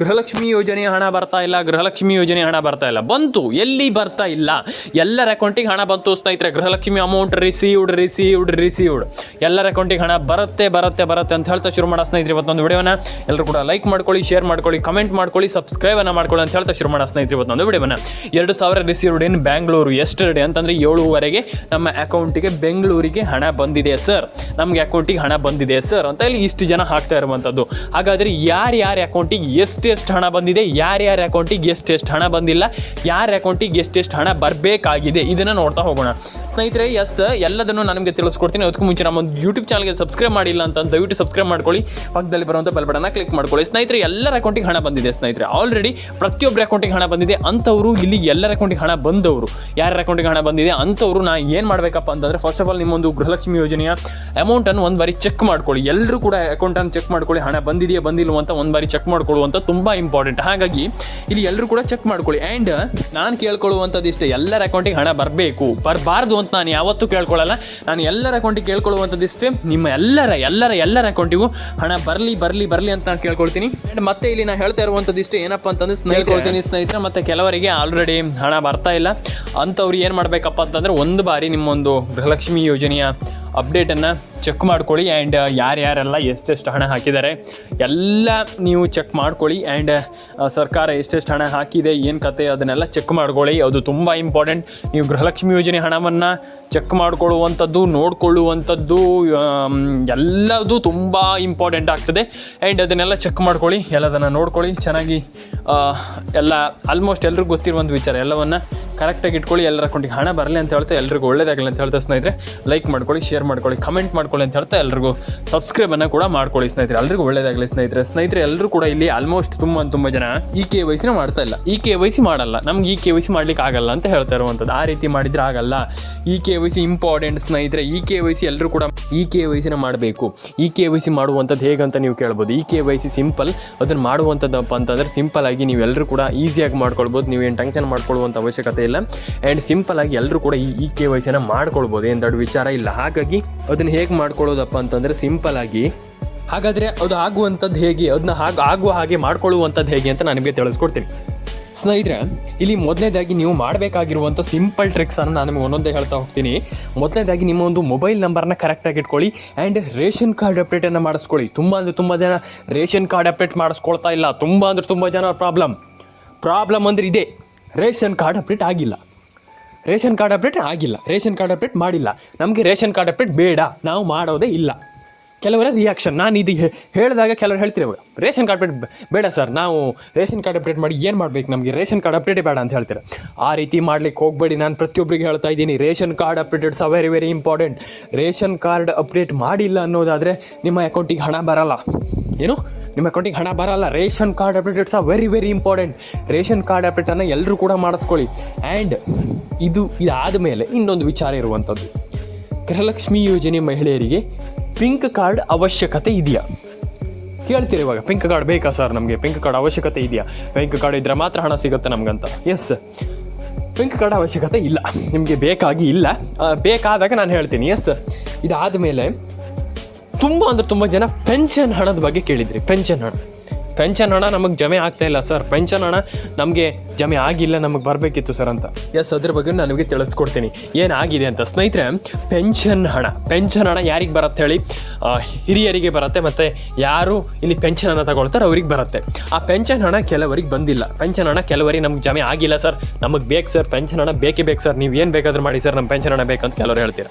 ಗೃಹಲಕ್ಷ್ಮಿ ಯೋಜನೆ ಹಣ ಬರ್ತಾ ಇಲ್ಲ, ಗೃಹಲಕ್ಷ್ಮಿ ಯೋಜನೆ ಹಣ ಬರ್ತಾ ಇಲ್ಲ. ಬಂತು, ಎಲ್ಲಿ ಬರ್ತಾ ಇಲ್ಲ? ಎಲ್ಲರ ಅಕೌಂಟಿಗೆ ಹಣ ಬಂತು ಸ್ನೇಹಿತರೆ Gruhalakshmi amount received received received ಎಲ್ಲರ ಅಕೌಂಟಿಗೆ ಹಣ ಬರುತ್ತೆ ಬರುತ್ತೆ ಬರುತ್ತೆ ಅಂತ ಹೇಳ್ತಾ ಶುರು ಮಾಡೋ ಸ್ನೇಹಿತರೆ ಇವತ್ತೊಂದು ವಿಡಿಯೋನ. ಎಲ್ಲರೂ ಕೂಡ ಲೈಕ್ ಮಾಡ್ಕೊಳ್ಳಿ ಶೇರ್ ಮಾಡ್ಕೊಳ್ಳಿ ಕಮೆಂಟ್ ಮಾಡ್ಕೊಳ್ಳಿ ಸಬ್ಸ್ಕ್ರೈಬ್ ಅನ್ನ ಮಾಡ್ಕೊಳ್ಳಿ ಅಂತ ಹೇಳ್ತಾ ಶುರು ಮಾಡೋ ಸ್ನೇಹಿತರೆ ಇವತ್ತೊಂದು ವಿಡಿಯೋನ. ಎರಡು ಸಾವಿರ ರಿಸೀವ್ಡ್ ಇನ್ ಬ್ಯಾಂಗ್ಳೂರು ಎಸ್ಟರ್ಡೇ ಅಂತಂದ್ರೆ ಏಳುವರೆಗೆ ನಮ್ಮ ಅಕೌಂಟಿಗೆ ಬೆಂಗಳೂರಿಗೆ ಹಣ ಬಂದಿದೆ ಸರ್ ನಮಗೆ ಅಕೌಂಟಿಗೆ ಹಣ ಬಂದಿದೆ ಸರ್ ಅಂತ ಇಲ್ಲಿ ಇಷ್ಟು ಜನ ಹಾಕ್ತಾ ಇರುವಂಥದ್ದು ಹಾಗಾದರೆ ಯಾರ್ಯಾರ ಅಕೌಂಟಿಗೆ ಎಷ್ಟೆಷ್ಟು ಹಣ ಬಂದಿದೆ ಯಾರ್ಯಾರ ಅಕೌಂಟಿಗೆ ಎಷ್ಟೆಷ್ಟು ಹಣ ಬಂದಿಲ್ಲ, ಯಾರ ಅಕೌಂಟಿಗೆ ಎಷ್ಟೆಷ್ಟು ಹಣ ಬರಬೇಕಾಗಿದೆ, ಇದನ್ನು ನೋಡ್ತಾ ಹೋಗೋಣ. ಸ್ನೇಹಿತರೆ ಎಸ್ ಎಲ್ಲದನ್ನು ನನಗೆ ತಿಳಿಸ್ಕೊಡ್ತೀನಿ. ಅದಕ್ಕೂ ಮುಂಚೆ ನಮ್ಮ ಯೂಟ್ಯೂಬ್ ಚಾನಲ್ಗೆ ಸಬ್ಸ್ಕ್ರೈಬ್ ಮಾಡಿಲ್ಲ ಅಂತ ದಯವಿಟ್ಟು ಸಬ್ಸ್ಕ್ರೈಬ್ ಮಾಡ್ಕೊಳ್ಳಿ. ಪಕ್ಕದಲ್ಲಿ ಬರುವಂಥ ಬೆಲ್ ಬಟನ್ನ ಕ್ಲಿಕ್ ಮಾಡ್ಕೊಳ್ಳಿ. ಸ್ನೇಹಿತರೆ, ಎಲ್ಲರ ಅಕೌಂಟಿಗೆ ಹಣ ಬಂದಿದೆ ಸ್ನೇಹಿತರೆ. ಆಲ್ರೆಡಿ ಪ್ರತಿಯೊಬ್ಬರ ಅಕೌಂಟಿಗೆ ಹಣ ಬಂದಿದೆ. ಅಂಥವರು ಇಲ್ಲಿ ಎಲ್ಲರ ಅಕೌಂಟಿಗೆ ಹಣ ಬಂದವರು. ಯಾರ ಅಕೌಂಟಿಗೆ ಹಣ ಬಂದಿದೆ, ಅಂಥವರು ನಾ ಏನು ಮಾಡಬೇಕಪ್ಪ ಅಂತಂದರೆ ಫಸ್ಟ್ ಆಫ್ ಆಲ್ ನಿಮ್ಮೊಂದು ಗೃಹಲಕ್ಷ್ಮಿ ಯೋಜನೆಯ ಅಮೌಂಟನ್ನು ಒಂದು ಬಾರಿ ಚೆಕ್ ಮಾಡ್ಕೊಳ್ಳಿ. ಎಲ್ಲರೂ ಕೂಡ ಅಕೌಂಟನ್ನು ಚೆಕ್ ಮಾಡ್ಕೊಳ್ಳಿ. ಹಣ ಬಂದಿದೆಯಾ, ಬಂದಿಲ್ವ ಅಂತ ಒಂದು ಬಾರಿ ಚೆಕ್ ಮಾಡ್ಕೊಳ್ಳುವಂಥ ತುಂಬ ಇಂಪಾರ್ಟೆಂಟ್ ಹಾಗಾಗಿ ಇಲ್ಲಿ ಎಲ್ಲರೂ ಕೂಡ ಚೆಕ್ ಮಾಡ್ಕೊಳ್ಳಿ. ಆ್ಯಂಡ್ ನಾನು ಕೇಳ್ಕೊಳ್ಳುವಂಥದ್ದು ಇಷ್ಟೇ ಎಲ್ಲರ ಅಕೌಂಟಿಗೆ ಹಣ ಬರಬೇಕು. ಬರಬಾರ್ದು ಅಂತ ನಾನು ಯಾವತ್ತೂ ಕೇಳ್ಕೊಳ್ಳಲ್ಲ. ನಾನು ಎಲ್ಲರ ಅಕೌಂಟಿಗೆ ಕೇಳ್ಕೊಳ್ಳುವಂಥದ್ದು ಇಷ್ಟೇ ನಿಮ್ಮ ಎಲ್ಲರ ಎಲ್ಲರ ಎಲ್ಲರ ಅಕೌಂಟಿಗೂ ಹಣ ಬರಲಿ ಬರಲಿ ಬರಲಿ ಅಂತ ನಾನು ಕೇಳ್ಕೊಳ್ತೀನಿ. ಆ್ಯಂಡ್ ಮತ್ತೆ ಇಲ್ಲಿ ನಾನು ಹೇಳ್ತಾ ಇರುವಂಥದ್ದು ಇಷ್ಟೇ ಏನಪ್ಪ ಅಂತಂದ್ರೆ ಸ್ನೇಹಿತರು. ಸ್ನೇಹಿತರೆ. ಮತ್ತು ಕೆಲವರಿಗೆ ಆಲ್ರೆಡಿ ಹಣ ಬರ್ತಾ ಇಲ್ಲ. ಅಂಥವ್ರು ಏನು ಮಾಡಬೇಕಪ್ಪ ಅಂತಂದ್ರೆ ಒಂದು ಬಾರಿ ನಿಮ್ಮೊಂದು ಗೃಹಲಕ್ಷ್ಮಿ ಯೋಜನೆಯ ಅಪ್ಡೇಟನ್ನು ಚೆಕ್ ಮಾಡ್ಕೊಳ್ಳಿ ಆ್ಯಂಡ್ ಯಾರ್ಯಾರೆಲ್ಲ ಎಷ್ಟೆಷ್ಟು ಹಣ ಹಾಕಿದ್ದಾರೆ. ಎಲ್ಲ ನೀವು ಚೆಕ್ ಮಾಡ್ಕೊಳ್ಳಿ ಆ್ಯಂಡ್ ಸರ್ಕಾರ ಎಷ್ಟೆಷ್ಟು ಹಣ ಹಾಕಿದೆ ಏನು ಕತೆ ಅದನ್ನೆಲ್ಲ ಚೆಕ್ ಮಾಡ್ಕೊಳ್ಳಿ. ಅದು ತುಂಬ ಇಂಪಾರ್ಟೆಂಟ್ ನೀವು ಗೃಹಲಕ್ಷ್ಮಿ ಯೋಜನೆ ಹಣವನ್ನು ಚೆಕ್ ಮಾಡ್ಕೊಳ್ಳುವಂಥದ್ದು ನೋಡಿಕೊಳ್ಳುವಂಥದ್ದು ಆಮ್, ಎಲ್ಲದೂ ತುಂಬ ಇಂಪಾರ್ಟೆಂಟ್ ಆಗ್ತದೆ. ಆ್ಯಂಡ್ ಅದನ್ನೆಲ್ಲ ಚೆಕ್ ಮಾಡ್ಕೊಳ್ಳಿ ಎಲ್ಲದನ್ನು ನೋಡ್ಕೊಳ್ಳಿ. ಚೆನ್ನಾಗಿ ಎಲ್ಲ ಆಲ್ಮೋಸ್ಟ್ ಎಲ್ರಿಗೂ ಗೊತ್ತಿರುವಂಥ ವಿಚಾರ ಎಲ್ಲವನ್ನು ಕರೆಕ್ಟಾಗಿ ಇಟ್ಕೊಳ್ಳಿ. ಎಲ್ಲರ ಅಕೌಂಟಿಗೆ ಹಣ ಬರಲಿ ಅಂತ ಹೇಳ್ತಾ ಎಲ್ರಿಗೂ ಒಳ್ಳೇದಾಗಲಿ ಅಂತ ಹೇಳ್ತಾ ಸ್ನೇಹಿತರೆ ಲೈಕ್ ಮಾಡ್ಕೊಳ್ಳಿ ಶೇರ್ ಮಾಡ್ಕೊಳ್ಳಿ ಕಮೆಂಟ್ ಮಾಡ್ಕೊಳ್ಳಿ ಅಂತ ಹೇಳ್ತಾ ಎಲ್ರಿಗೂ ಸಬ್ಸ್ಕ್ರೈಬನ್ನು ಕೂಡ ಮಾಡ್ಕೊಳ್ಳಿ ಸ್ನೇಹಿತರೆ. ಎಲ್ರಿಗೂ ಒಳ್ಳೇದಾಗಲಿ ಸ್ನೇಹಿತರೆ. ಸ್ನೇಹಿತರೆ ಎಲ್ಲರೂ ಕೂಡ ಇಲ್ಲಿ ಆಲ್ಮೋಸ್ಟ್ ತುಂಬ ತುಂಬ ಜನ ಈ ಕೆ ವೈ ಸಿನ ಮಾಡ್ತಾ ಇಲ್ಲ. ಈ ಕೆ ವೈ ಸಿ ಮಾಡಲ್ಲ. ನಮ್ಗೆ ಈ ಕೆ ವೈ ಸಿ ಮಾಡ್ಲಿಕ್ಕೆ ಆಗಲ್ಲ ಅಂತ ಹೇಳ್ತಾ ಇರುವಂಥದ್ದು. ಆ ರೀತಿ ಮಾಡಿದ್ರೆ ಆಗಲ್ಲ. ಈ ಕೆ ವೈ ಸಿ ಇಂಪಾರ್ಟೆಂಟ್ ಸ್ನೇಹಿತರೆ. ಈ ಕೆ ವೈ ಸಿ ಎಲ್ಲರೂ ಕೂಡ ಇ ಕೆ ವೈ ಸಿನ ಮಾಡಬೇಕು. ಈ ಕೆ ವೈ ಸಿ ಮಾಡುವಂಥದ್ದು ಹೇಗಂತ ನೀವು ಕೇಳ್ಬೋದು. ಈ ಕೆ ವೈ ಸಿ ಸಿಂಪಲ್ ಅದನ್ನು ಮಾಡುವಂಥದ್ದಪ್ಪ ಅಂತಂದರೆ ಸಿಂಪಲ್ ಆಗಿ ನೀವು ಎಲ್ಲರೂ ಕೂಡ ಈಸಿಯಾಗಿ ಮಾಡ್ಕೊಳ್ಬೋದು. ನೀವೇನು ಟೆನ್ಷನ್ ಮಾಡ್ಕೊಳ್ಳುವಂಥ ಅವಶ್ಯಕತೆ ಇಲ್ಲ. ಆ್ಯಂಡ್ ಸಿಂಪಲ್ ಆಗಿ ಎಲ್ಲರೂ ಕೂಡ ಈ ಇ ಕೆ ವೈ ಸಿನ ಮಾಡ್ಕೊಳ್ಬೋದು. ಏನು ದೊಡ್ಡ ವಿಚಾರ ಇಲ್ಲ. ಹಾಗಾಗಿ ಅದನ್ನು ಹೇಗೆ ಮಾಡ್ಕೊಳ್ಳೋದಪ್ಪ ಅಂತಂದರೆ ಸಿಂಪಲ್ ಆಗಿ. ಹಾಗಾದರೆ ಅದು ಆಗುವಂಥದ್ದು ಹೇಗೆ? ಅದನ್ನ ಹಾಗೆ ಆಗುವ ಹಾಗೆ ಮಾಡ್ಕೊಳ್ಳುವಂಥದ್ದು ಹೇಗೆ ಅಂತ ನಾನು ನಿಮಗೆ ತಿಳಿಸ್ಕೊಡ್ತೀನಿ. ಸ್ನೇಹಿತರೆ, ಇಲ್ಲಿ ಮೊದಲನೇದಾಗಿ ನೀವು ಮಾಡಬೇಕಾಗಿರುವಂಥ ಸಿಂಪಲ್ ಟ್ರಿಕ್ಸನ್ನು ನಾನು ನಿಮಗೆ ಒಂದೊಂದೇ ಹೇಳ್ತಾ ಹೋಗ್ತೀನಿ. ಮೊದಲನೇದಾಗಿ ನಿಮ್ಮ ಒಂದು ಮೊಬೈಲ್ ನಂಬರ್ನ ಕರೆಕ್ಟಾಗಿ ಇಟ್ಕೊಳ್ಳಿ ಆ್ಯಂಡ್ ರೇಷನ್ ಕಾರ್ಡ್ ಅಪ್ಡೇಟನ್ನು ಮಾಡಿಸ್ಕೊಳ್ಳಿ. ತುಂಬ ಅಂದರೆ ತುಂಬ ಜನ ರೇಷನ್ ಕಾರ್ಡ್ ಅಪ್ಡೇಟ್ ಮಾಡಿಸ್ಕೊಳ್ತಾ ಇಲ್ಲ. ತುಂಬ ಅಂದರೆ ತುಂಬ ಜನ ಪ್ರಾಬ್ಲಮ್ ಪ್ರಾಬ್ಲಮ್ ಅಂದರೆ ಇದೆ, ರೇಷನ್ ಕಾರ್ಡ್ ಅಪ್ಡೇಟ್ ಆಗಿಲ್ಲ. ರೇಷನ್ ಕಾರ್ಡ್ ಅಪ್ಡೇಟ್ ಆಗಿಲ್ಲ. ರೇಷನ್ ಕಾರ್ಡ್ ಅಪ್ಡೇಟ್ ಮಾಡಿಲ್ಲ. ನಮಗೆ ರೇಷನ್ ಕಾರ್ಡ್ ಅಪ್ಡೇಟ್ ಬೇಡ. ನಾವು ಮಾಡೋದೇ ಇಲ್ಲ. ಕೆಲವರ ರಿಯಾಕ್ಷನ್ ನಾನು ಇದು ಹೇಳಿದಾಗ ಕೆಲವರು ಹೇಳ್ತೀರಿ ರೇಷನ್ ಕಾರ್ಡ್ ಅಪ್ಡೇಟ್ ಬೇಡ ಸರ್. ನಾವು ರೇಷನ್ ಕಾರ್ಡ್ ಅಪ್ಡೇಟ್ ಮಾಡಿ ಏನು ಮಾಡಬೇಕು? ನಮಗೆ ರೇಷನ್ ಕಾರ್ಡ್ ಅಪ್ಡೇಟೇ ಬೇಡ ಅಂತ ಹೇಳ್ತಾರೆ. ಆ ರೀತಿ ಮಾಡ್ಲಿಕ್ಕೆ ಹೋಗಬೇಡಿ. ನಾನು ಪ್ರತಿಯೊಬ್ಬರಿಗೆ ಹೇಳ್ತಾ ಇದ್ದೀನಿ. Ration card update it's a very very important ration card update ಮಾಡಿಲ್ಲ ಅನ್ನೋದಾದರೆ ನಿಮ್ಮ ಅಕೌಂಟಿಗೆ ಹಣ ಬರಲ್ಲ. ಏನು? ನಿಮ್ಮ ಅಕೌಂಟಿಗೆ ಹಣ ಬರಲ್ಲ. Ration card update it's a very very important ration card ಅಪ್ಡೇಟನ್ನು ಎಲ್ಲರೂ ಕೂಡ ಮಾಡಿಸ್ಕೊಳ್ಳಿ. ಆ್ಯಂಡ್ ಇದು ಇದಾದ ಮೇಲೆ ಇನ್ನೊಂದು ವಿಚಾರ ಇರುವಂಥದ್ದು. ಗೃಹಲಕ್ಷ್ಮಿ ಯೋಜನೆ ಮಹಿಳೆಯರಿಗೆ ಪಿಂಕ್ ಕಾರ್ಡ್ ಅವಶ್ಯಕತೆ ಇದೆಯಾ? ಕೇಳ್ತೀರಿ ಇವಾಗ? ಪಿಂಕ್ ಕಾರ್ಡ್ ಬೇಕಾ ಸರ್ ನಮಗೆ? ಪಿಂಕ್ ಕಾರ್ಡ್ ಅವಶ್ಯಕತೆ ಇದೆಯಾ? ಪಿಂಕ್ ಕಾರ್ಡ್ ಇದ್ದರೆ ಮಾತ್ರ ಹಣ ಸಿಗುತ್ತೆ ನಮಗಂತ. ಎಸ್ ಪಿಂಕ್ ಕಾರ್ಡ್ ಅವಶ್ಯಕತೆ ಇಲ್ಲ. ನಿಮಗೆ ಬೇಕಾಗಿ ಇಲ್ಲ. ಬೇಕಾದಾಗ ನಾನು ಹೇಳ್ತೀನಿ. ಎಸ್ ಇದಾದ ಮೇಲೆ ತುಂಬ ಅಂದರೆ ತುಂಬ ಜನ ಪೆನ್ಷನ್ ಹಣದ ಬಗ್ಗೆ ಕೇಳಿದ್ರಿ. ಪೆನ್ಷನ್ ಹಣ. ಪೆನ್ಷನ್ ಹಣ ನಮಗೆ ಜಮೆ ಆಗ್ತಾ ಇಲ್ಲ ಸರ್. ಪೆನ್ಷನ್ ಹಣ ನಮಗೆ ಜಮೆ ಆಗಿಲ್ಲ, ನಮಗೆ ಬರಬೇಕಿತ್ತು ಸರ್ ಅಂತ. ಎಸ್ ಅದ್ರ ಬಗ್ಗೆ ನಾನು ನಿಮಗೆ ತಿಳಿಸ್ಕೊಡ್ತೀನಿ ಏನಾಗಿದೆ ಅಂತ. ಸ್ನೇಹಿತರೆ, ಪೆನ್ಷನ್ ಹಣ. ಪೆನ್ಷನ್ ಹಣ ಯಾರಿಗೆ ಬರುತ್ತೆ ಹೇಳಿ? ಹಿರಿಯರಿಗೆ ಬರುತ್ತೆ ಮತ್ತು ಯಾರು ಇಲ್ಲಿ ಪೆನ್ಷನ್ ಹಣ ತಗೊಳ್ತಾರೆ ಅವ್ರಿಗೆ ಬರುತ್ತೆ. ಆ ಪೆನ್ಷನ್ ಹಣ ಕೆಲವರಿಗೆ ಬಂದಿಲ್ಲ. ಪೆನ್ಷನ್ ಹಣ ಕೆಲವರಿಗೆ ನಮ್ಗೆ ಜಮೆ ಆಗಿಲ್ಲ ಸರ್. ನಮಗೆ ಬೇಕು ಸರ್. ಪೆನ್ಷನ್ ಹಣ ಬೇಕೇ ಬೇಕು ಸರ್. ನೀವು ಏನು ಬೇಕಾದ್ರೂ ಮಾಡಿ ಸರ್. ನಮ್ಮ ಪೆನ್ಷನ್ ಹಣ ಬೇಕಂತ ಕೆಲವರು ಹೇಳ್ತೀರಾ.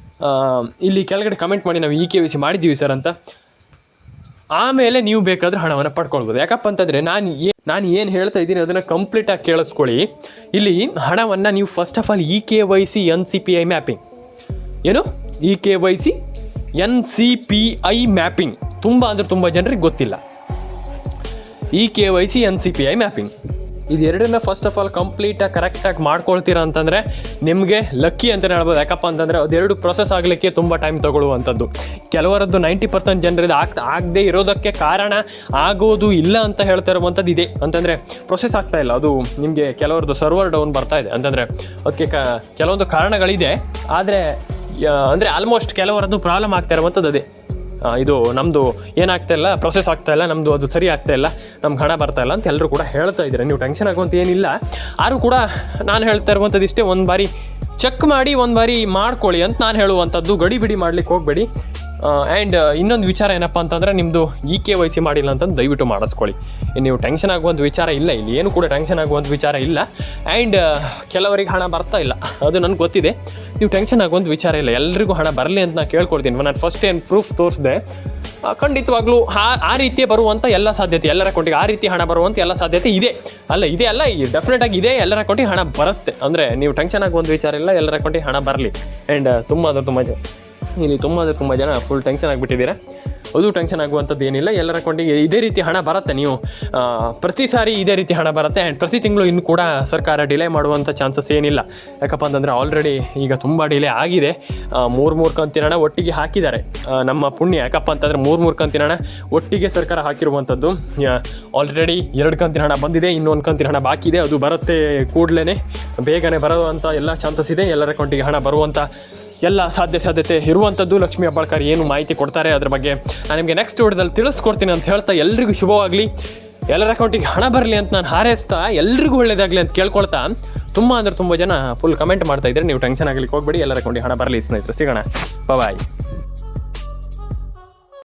ಇಲ್ಲಿ ಕೆಳಗಡೆ ಕಮೆಂಟ್ ಮಾಡಿ ನಾವು ಇ ಕೆ ವೈ ಸಿ ಮಾಡಿದ್ದೀವಿ ಸರ್ ಅಂತ. ಆಮೇಲೆ ನೀವು ಬೇಕಾದರೆ ಹಣವನ್ನು ಪಡ್ಕೊಳ್ಬೋದು. ಯಾಕಪ್ಪ ಅಂತಂದರೆ ನಾನು ಏ, ನಾನು ಏನು ಹೇಳ್ತಾ ಇದ್ದೀನಿ ಅದನ್ನು ಕಂಪ್ಲೀಟಾಗಿ ಕೇಳಿಸ್ಕೊಳ್ಳಿ. ಇಲ್ಲಿ ಹಣವನ್ನು ನೀವು first of all E K Y C N C P I mapping ಏನು? E K Y C N C P I mapping ತುಂಬ ಅಂದರೆ ತುಂಬ ಜನರಿಗೆ ಗೊತ್ತಿಲ್ಲ. E K Y C N C P I mapping ಇದೆರಡನ್ನ first of all ಕಂಪ್ಲೀಟಾಗಿ ಕರೆಕ್ಟಾಗಿ ಮಾಡ್ಕೊಳ್ತೀರಾ ಅಂತಂದರೆ ನಿಮಗೆ ಲಕ್ಕಿ ಅಂತಲೇ ಹೇಳ್ಬೋದು. ಯಾಕಪ್ಪ ಅಂತಂದರೆ ಅದೆರಡು ಪ್ರೊಸೆಸ್ ಆಗಲಿಕ್ಕೆ ತುಂಬ ಟೈಮ್ ತಗೊಳ್ಳುವಂಥದ್ದು. ಕೆಲವರದ್ದು ನೈಂಟಿ ಪರ್ಸೆಂಟ್ ಜನರದ್ದು ಆಗ್, ಆಗದೆ ಇರೋದಕ್ಕೆ ಕಾರಣ ಆಗೋದು ಇಲ್ಲ ಅಂತ ಹೇಳ್ತಾ ಇರುವಂಥದ್ದು ಇದೆ. ಅಂತಂದರೆ ಪ್ರೊಸೆಸ್ ಆಗ್ತಾ ಇಲ್ಲ. ಅದು ನಿಮಗೆ ಕೆಲವರದ್ದು ಸರ್ವರ್ ಡೌನ್ ಬರ್ತಾ ಇದೆ. ಅಂತಂದರೆ ಅದಕ್ಕೆ ಕ, ಕೆಲವೊಂದು ಕಾರಣಗಳಿದೆ. ಆದರೆ ಅಂದರೆ ಆಲ್ಮೋಸ್ಟ್ ಕೆಲವರದ್ದು ಪ್ರಾಬ್ಲಮ್ ಆಗ್ತಾ ಇರುವಂಥದ್ದು ಅದೇ. ಇದು ನಮ್ಮದು ಏನಾಗ್ತಾ ಇಲ್ಲ ಪ್ರೊಸೆಸ್ ಆಗ್ತಾ ಇಲ್ಲ ನಮ್ಮದು ಅದು ಸರಿ ಆಗ್ತಾ ಇಲ್ಲ ನಮ್ಗೆ ಹಣ ಬರ್ತಾ ಇಲ್ಲ ಅಂತ ಎಲ್ಲರೂ ಕೂಡ ಹೇಳ್ತಾ ಇದ್ದಾರೆ. ನೀವು ಟೆನ್ಷನ್ ಆಗುವಂತ ಏನಿಲ್ಲ. ಆದರೂ ಕೂಡ ನಾನು ಹೇಳ್ತಾ ಇರುವಂಥದ್ದು ಇಷ್ಟೇ, ಒಂದು ಬಾರಿ ಚೆಕ್ ಮಾಡಿ ಒಂದು ಬಾರಿ ಮಾಡ್ಕೊಳ್ಳಿ ಅಂತ ನಾನು ಹೇಳುವಂಥದ್ದು. ಗಡಿ ಬಿಡಿ ಮಾಡ್ಲಿಕ್ಕೆ ಹೋಗಬೇಡಿ. ಆ್ಯಂಡ್ ಇನ್ನೊಂದು ವಿಚಾರ ಏನಪ್ಪ ಅಂತಂದರೆ ನಿಮ್ಮದು ಇ ಕೆ ವೈ ಸಿ ಮಾಡಿಲ್ಲ ಅಂತಂದು ದಯವಿಟ್ಟು ಮಾಡಿಸ್ಕೊಳ್ಳಿ. ನೀವು ಟೆನ್ಷನ್ ಆಗುವಂಥ ವಿಚಾರ ಇಲ್ಲ, ಇಲ್ಲಿ ಏನು ಕೂಡ ಟೆನ್ಷನ್ ಆಗುವಂಥ ವಿಚಾರ ಇಲ್ಲ. ಆ್ಯಂಡ್ ಕೆಲವರಿಗೆ ಹಣ ಬರ್ತಾ ಇಲ್ಲ. ಅದು ನನಗೆ ಗೊತ್ತಿದೆ. ನೀವು ಟೆನ್ಷನ್ ಆಗುವಂಥ ವಿಚಾರ ಇಲ್ಲ. ಎಲ್ರಿಗೂ ಹಣ ಬರಲಿ ಅಂತ ನಾನು ಕೇಳ್ಕೊಳ್ತೀನಿ. ನಾನು ಫಸ್ಟ್ ಏನು ಪ್ರೂಫ್ ತೋರಿಸಿದೆ ಖಂಡಿತವಾಗ್ಲೂ ಆ ಆ ರೀತಿಯ ಬರುವಂಥ ಎಲ್ಲ ಸಾಧ್ಯತೆ, ಎಲ್ಲರ ಅಕೌಂಟಿಗೆ ಆ ರೀತಿ ಹಣ ಬರುವಂಥ ಎಲ್ಲ ಸಾಧ್ಯತೆ ಇದೆ. ಅಲ್ಲ ಇದೆ ಅಲ್ಲ ಡೆಫಿನೆಟ್ ಆಗಿ ಇದೆ, ಎಲ್ಲರ ಅಕೌಂಟಿಗೆ ಹಣ ಬರುತ್ತೆ. ಅಂದರೆ ನೀವು ಟೆನ್ಷನ್ ಆಗುವಂಥ ವಿಚಾರ ಇಲ್ಲ, ಎಲ್ಲರ ಅಕೌಂಟಿಗೆ ಹಣ ಬರಲಿ. ಆ್ಯಂಡ್ ತುಂಬ ಅಂದರೆ ತುಂಬ ಜನ ಇಲ್ಲಿ ತುಂಬ ಅಂದರೆ ತುಂಬ ಜನ ಫುಲ್ ಟೆನ್ಷನ್ ಆಗಿಬಿಟ್ಟಿದ್ದೀರಾ? ಅದು ಟೆನ್ಷನ್ ಆಗುವಂಥದ್ದು ಏನಿಲ್ಲ. ಎಲ್ಲರ ಅಕೌಂಟಿಗೆ ಇದೇ ರೀತಿ ಹಣ ಬರುತ್ತೆ ನೀವು. ಪ್ರತಿ ಸಾರಿ ಇದೇ ರೀತಿ ಹಣ ಬರುತ್ತೆ. ಆ್ಯಂಡ್ ಪ್ರತಿ ತಿಂಗಳು ಇನ್ನು ಕೂಡ ಸರ್ಕಾರ ಡಿಲೇ ಮಾಡುವಂಥ ಚಾನ್ಸಸ್ ಏನಿಲ್ಲ. ಯಾಕಪ್ಪ ಅಂತಂದರೆ ಆಲ್ರೆಡಿ ಈಗ ತುಂಬ ಡಿಲೇ ಆಗಿದೆ. ಮೂರು ಮೂರು ಕಂತಿನ ಹಣ ಒಟ್ಟಿಗೆ ಹಾಕಿದ್ದಾರೆ. ನಮ್ಮ ಪುಣ್ಯ. ಯಾಕಪ್ಪ ಅಂತಂದರೆ ಮೂರು ಮೂರು ಕಂತಿನ ಹಣ ಒಟ್ಟಿಗೆ ಸರ್ಕಾರ ಹಾಕಿರುವಂಥದ್ದು. ಆಲ್ರೆಡಿ ಎರಡು ಕಂತಿನ ಹಣ ಬಂದಿದೆ. ಇನ್ನೊಂದು ಕಂತಿನ ಹಣ ಬಾಕಿ ಇದೆ. ಅದು ಬರುತ್ತೆ ಕೂಡಲೇ ಬೇಗನೆ ಬರುವಂಥ ಎಲ್ಲ ಚಾನ್ಸಸ್ ಇದೆ. ಎಲ್ಲರ ಅಕೌಂಟಿಗೆ ಹಣ ಬರುವಂಥ ಎಲ್ಲ ಸಾಧ್ಯ ಸಾಧ್ಯತೆ ಇರುವಂಥದ್ದು ಲಕ್ಷ್ಮೀ ಹೆಬ್ಬಾಳ್ಕರ್ ಏನು ಮಾಹಿತಿ ಕೊಡ್ತಾರೆ ಅದ್ರ ಬಗ್ಗೆ ನಾನು ನಿಮಗೆ ನೆಕ್ಸ್ಟ್ ವಿಡಿಯೋದಲ್ಲಿ ತಿಳಿಸ್ಕೊಡ್ತೀನಿ ಅಂತ ಹೇಳ್ತಾ ಎಲ್ರಿಗೂ ಶುಭವಾಗಲಿ. ಎಲ್ಲರ ಅಕೌಂಟಿಗೆ ಹಣ ಬರಲಿ ಅಂತ ನಾನು ಹಾರೈಸ್ತಾ ಎಲ್ರಿಗೂ ಒಳ್ಳೇದಾಗಲಿ ಅಂತ ಕೇಳ್ಕೊಳ್ತಾ ತುಂಬ ಅಂದರೆ ತುಂಬ ಜನ ಫುಲ್ ಕಮೆಂಟ್ ಮಾಡ್ತಾ ಇದ್ದಾರೆ ನೀವು ಟೆನ್ಷನ್ ಆಗಲಿಕ್ಕೆ ಹೋಗ್ಬೇಡಿ, ಎಲ್ಲರ ಅಕೌಂಟಿಗೆ ಹಣ ಬರಲಿ ಸ್ನೇಹಿತರು, ಸಿಗೋಣ. ಬಾಯ್